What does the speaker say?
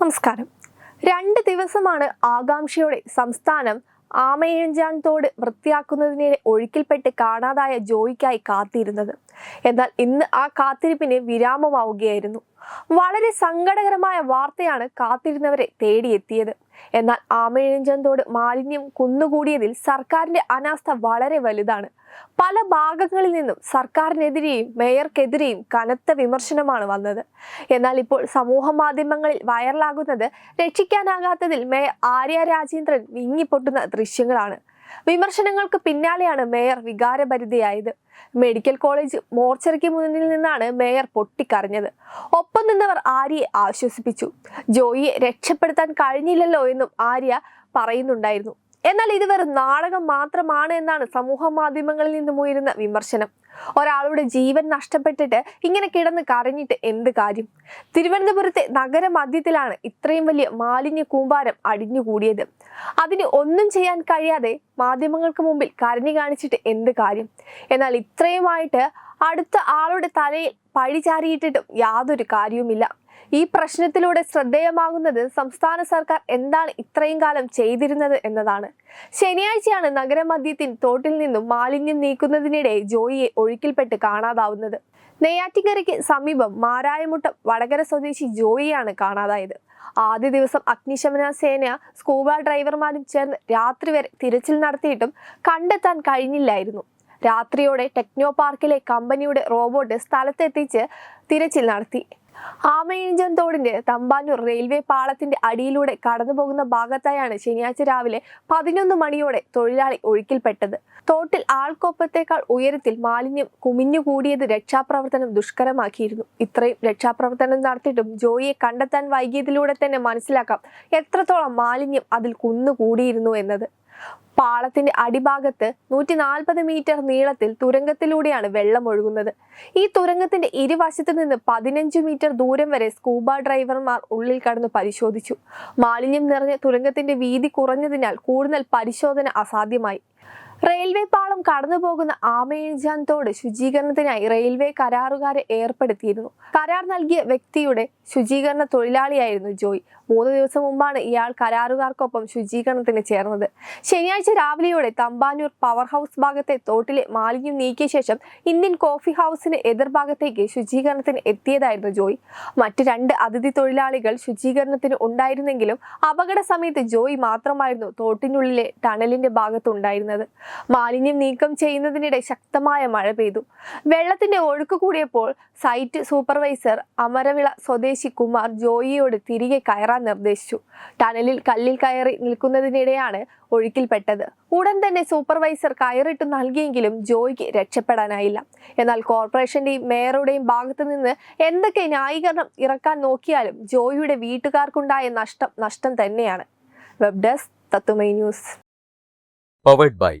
നമസ്കാരം. രണ്ട് ദിവസമാണ് ആകാംക്ഷയോടെ സംസ്ഥാനം ആമയിഴഞ്ചാൻ തോട് വൃത്തിയാക്കുന്നതിനിടെ ഒഴുക്കിൽപ്പെട്ട് കാണാതായ ജോയിക്കായി കാത്തിരുന്നത്. എന്നാൽ ഇന്ന് ആ കാത്തിരിപ്പിന് വിരാമമാവുകയായിരുന്നു. വളരെ സങ്കടകരമായ വാർത്തയാണ് കാത്തിരുന്നവരെ തേടിയെത്തിയത്. എന്നാൽ ആമയിഴഞ്ചാൻ മാലിന്യം കുന്നുകൂടിയതിൽ സർക്കാരിന്റെ അനാസ്ഥ വളരെ വലുതാണ്. പല ഭാഗങ്ങളിൽ നിന്നും സർക്കാരിനെതിരെയും മേയർക്കെതിരെയും കനത്ത വിമർശനമാണ് വന്നത്. എന്നാൽ ഇപ്പോൾ സമൂഹ മാധ്യമങ്ങളിൽ വൈറലാകുന്നത് രക്ഷിക്കാനാകാത്തതിൽ മേയർ ആര്യ രാജേന്ദ്രൻ വിങ്ങിപ്പൊട്ടുന്ന ദൃശ്യങ്ങളാണ്. വിമർശനങ്ങൾക്ക് പിന്നാലെയാണ് മേയർ വികാരഭരിതയായത് മെഡിക്കൽ കോളേജ് മോർച്ചറിക്ക് മുന്നിൽ നിന്നാണ് മേയർ പൊട്ടിക്കറിഞ്ഞത് ഒപ്പം നിന്നവർ ആര്യയെ ആശ്വസിപ്പിച്ചു. ജോയിയെ രക്ഷപ്പെടുത്താൻ കഴിഞ്ഞില്ലല്ലോ എന്നും ആര്യ പറയുന്നുണ്ടായിരുന്നു. എന്നാൽ ഇത് വെറും നാടകം മാത്രമാണ് എന്നാണ് സമൂഹ മാധ്യമങ്ങളിൽ നിന്നും ഉയരുന്ന വിമർശനം. ഒരാളുടെ ജീവൻ നഷ്ടപ്പെട്ടിട്ട് ഇങ്ങനെ കിടന്ന് കരഞ്ഞിട്ട് എന്ത് കാര്യം? തിരുവനന്തപുരത്തെ നഗരമധ്യത്തിലാണ് ഇത്രയും വലിയ മാലിന്യ കൂമ്പാരം അടിഞ്ഞുകൂടിയത് അതിന് ഒന്നും ചെയ്യാൻ കഴിയാതെ മാധ്യമങ്ങൾക്ക് മുമ്പിൽ കരഞ്ഞു കാണിച്ചിട്ട് എന്ത് കാര്യം? എന്നാൽ ഇത്രയുമായിട്ട് അടുത്ത ആളുടെ തലയിൽ പഴി ചാരിയിട്ടിട്ടും യാതൊരു കാര്യവുമില്ല. ഈ പ്രശ്നത്തിലൂടെ ശ്രദ്ധേയമാകുന്നത് സംസ്ഥാന സർക്കാർ എന്താണ് ഇത്രയും കാലം ചെയ്തിരുന്നത് എന്നതാണ്. ശനിയാഴ്ചയാണ് നഗരമധ്യത്തിൽ തോട്ടിൽ നിന്നും മാലിന്യം നീക്കുന്നതിനിടെ ജോയിയെ ഒഴുക്കിൽപ്പെട്ട് കാണാതാവുന്നത്. നെയ്യാറ്റിങ്കരയ്ക്ക് സമീപം മാരായമുട്ടം വടകര സ്വദേശി ജോയിയാണ് കാണാതായത്. ആദ്യ ദിവസം അഗ്നിശമന സേന സ്കൂബ ഡ്രൈവർമാരും ചേർന്ന് രാത്രി വരെ തിരച്ചിൽ നടത്തിയിട്ടും കണ്ടെത്താൻ കഴിഞ്ഞില്ലായിരുന്നു. രാത്രിയോടെ ടെക്നോ പാർക്കിലെ കമ്പനിയുടെ റോബോട്ട് സ്ഥലത്തെത്തിച്ച് തിരച്ചിൽ നടത്തി. ആമയിഞ്ചൻ തോടിന്റെ തമ്പാനൂർ റെയിൽവേ പാളത്തിന്റെ അടിയിലൂടെ കടന്നുപോകുന്ന ഭാഗത്തായാണ് ശനിയാഴ്ച രാവിലെ പതിനൊന്ന് മണിയോടെ തൊഴിലാളി ഒഴുക്കിൽപ്പെട്ടത്. തോട്ടിൽ ആൾക്കൊപ്പത്തേക്കാൾ ഉയരത്തിൽ മാലിന്യം കുമിഞ്ഞുകൂടിയത് രക്ഷാപ്രവർത്തനം ദുഷ്കരമാക്കിയിരുന്നു. ഇത്രയും രക്ഷാപ്രവർത്തനം നടത്തിയിട്ടും ജോയിയെ കണ്ടെത്താൻ വൈകിയതിലൂടെ തന്നെ മനസ്സിലാക്കാം എത്രത്തോളം മാലിന്യം അതിൽ കുന്നുകൂടിയിരുന്നു എന്നത്. പാളത്തിന്റെ അടിഭാഗത്ത് നൂറ്റി നാൽപ്പത് മീറ്റർ നീളത്തിൽ തുരങ്കത്തിലൂടെയാണ് വെള്ളം ഒഴുകുന്നത്. ഈ തുരങ്കത്തിന്റെ ഇരുവശത്തു നിന്ന് പതിനഞ്ച് മീറ്റർ ദൂരം വരെ സ്കൂബ ഡ്രൈവർമാർ ഉള്ളിൽ കടന്ന് പരിശോധിച്ചു. മാലിന്യം നിറഞ്ഞ തുരങ്കത്തിന്റെ വീതി കുറഞ്ഞതിനാൽ കൂടുതൽ പരിശോധന അസാധ്യമായി. റെയിൽവേ പാളം കടന്നുപോകുന്ന പോകുന്ന തോട് ശുചീകരണത്തിനായി റെയിൽവേ കരാറുകാരെ ഏർപ്പെടുത്തിയിരുന്നു. കരാർ നൽകിയ വ്യക്തിയുടെ ശുചീകരണ തൊഴിലാളിയായിരുന്നു ജോയ്. മൂന്ന് ദിവസം മുമ്പാണ് ഇയാൾ കരാറുകാർക്കൊപ്പം ശുചീകരണത്തിന് ചേർന്നത്. ശനിയാഴ്ച രാവിലെയോടെ തമ്പാനൂർ പവർ ഹൗസ് ഭാഗത്തെ തോട്ടിലെ മാലിന്യം നീക്കിയ ശേഷം ഇന്ത്യൻ കോഫി ഹൗസിന് എതിർഭാഗത്തേക്ക് ശുചീകരണത്തിന് എത്തിയതായിരുന്നു ജോയ്. മറ്റ് രണ്ട് അതിഥി തൊഴിലാളികൾ ശുചീകരണത്തിന് ഉണ്ടായിരുന്നെങ്കിലും അപകട സമയത്ത് ജോയ് മാത്രമായിരുന്നു തോട്ടിനുള്ളിലെ ടണലിന്റെ ഭാഗത്തുണ്ടായിരുന്നത്. മാലിന്യം നീക്കം ചെയ്യുന്നതിനിടെ ശക്തമായ മഴ പെയ്തു. വെള്ളത്തിന്റെ ഒഴുക്ക് കൂടിയപ്പോൾ സൈറ്റ് സൂപ്പർവൈസർ അമരവിള സ്വദേശി കുമാർ ജോയിയോട് തിരികെ കയറാൻ നിർദ്ദേശിച്ചു. ടണലിൽ കല്ലിൽ കയറി നിൽക്കുന്നതിനിടെയാണ് ഒഴുക്കിൽപ്പെട്ടത്. ഉടൻ തന്നെ സൂപ്പർവൈസർ കയറിട്ട് നൽകിയെങ്കിലും ജോയിക്ക് രക്ഷപ്പെടാനായില്ല. എന്നാൽ കോർപ്പറേഷന്റെയും മേയറുടെയും ഭാഗത്തു നിന്ന് എന്തൊക്കെ ന്യായീകരണം ഇറക്കാൻ നോക്കിയാലും ജോയിയുടെ വീട്ടുകാർക്കുണ്ടായ നഷ്ടം നഷ്ടം തന്നെയാണ്. വെബ് ഡെസ്ക് തത്തുമൈ news. Powered by